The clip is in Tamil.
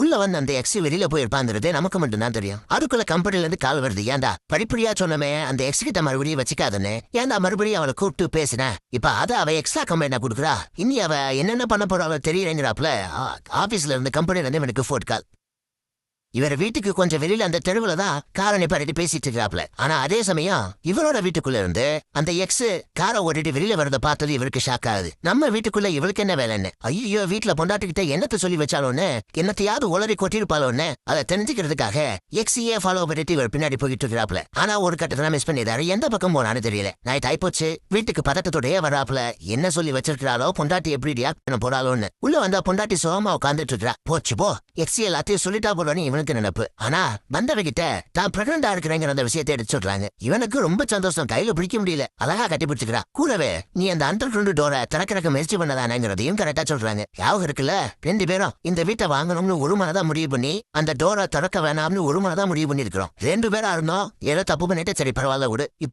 உள்ள வந்து அந்த எக்ஸ் வெளியில போயிருப்பாங்கிறது நமக்கு மட்டும்தான் தெரியும். அதுக்குள்ள கம்பெனில இருந்து கால் வருது. ஏன்டா படிப்படியா சொன்னமே அந்த எக்ஸ் கிட்ட மறுபடியும் வச்சுக்காதுன்னு ஏன்டா மறுபடியும் அவளை கூப்பிட்டு பேசின? இப்ப அத அவ எக்ஸ்ட்ரா கம்பெனி கொடுக்குறா? இனி அவ என்னென்ன பண்ண போறாளோ தெரியலங்கிறாப்ல ஆபீஸ்ல இருந்து கம்பெனில இருந்து எனக்கு ஃபோன் கால் இவர் வீட்டுக்கு கொஞ்சம் வெளியில அந்த தெருவுல தான் காரை நிப்பாட்டி பேசிட்டு இருக்கிறாப்ல ஆனா அதே சமயம் இவரோட வீட்டுக்குள்ள இருந்து அந்த எக்ஸ் காரை ஓட்டிட்டு வெளியில வரத பார்த்தது இவருக்கு ஷாக் ஆகுது. நம்ம வீட்டுக்குள்ள இவளுக்கு என்ன வேலைன்னு? ஐயோ வீட்டுல பொண்டாட்டிக்கிட்ட என்னத்த சொல்லி வச்சாலோன்னு என்னத்தையாவது உளறி கொட்டிருப்பாளோன்னு அதை தெரிஞ்சுக்கிறதுக்காக எக்ஸையே ஃபாலோ பண்ணிட்டு இவர் பின்னாடி போயிட்டு இருக்கிறாப்ல ஆனா ஒரு கட்டத்தை மிஸ் பண்ணிடுறாரு எந்த பக்கம் போனான்னு தெரியல. நைட் ஆயிப்போச்சு. வீட்டுக்கு பதட்டத்தோடய வராப்ல என்ன சொல்லி வச்சிருக்கிறாளோ பொண்டாட்டி எப்படி ரியாக்ட் பண்ண போறாளோன்னு. உள்ள வந்தா பொண்டாட்டி சோகமா உட்காந்துட்டு இருக்கா. போச்சு போ. எக்ஸி எல்லாத்தையும் சொல்லிட்டா போறோன்னு இவனுக்கு நினைப்பு. ஆனா வந்தவகிட்ட தான் பிரெக்னண்டா இருக்கிறேங்கிற அந்த விஷயத்தை எடுத்து சொல்றாங்க. இவனுக்கு ரொம்ப சந்தோஷம். கையில பிடிக்க முடியல. அழகா கட்டி பிடிச்சிக்கிறா. கூடவே நீ அந்த அண்டர் கிரவுண்ட் டோரை திறக்கிறக்க முயற்சி பண்ணதானங்கிறதையும் கரெக்டா சொல்றாங்க. யாவும் இருக்குல்ல? ரெண்டு பேரும் இந்த வீட்டை வாங்கணும்னு ஒரு மனதா முடிவு பண்ணி அந்த டோரை திறக்க வேணாம்னு ஒரு மனதா முடிவு பண்ணி இருக்கிறோம் ரெண்டு பேரா இருந்தோம். ஏதோ தப்பு பண்ணிட்டு சரி பரவாயில்ல விடு. இப்ப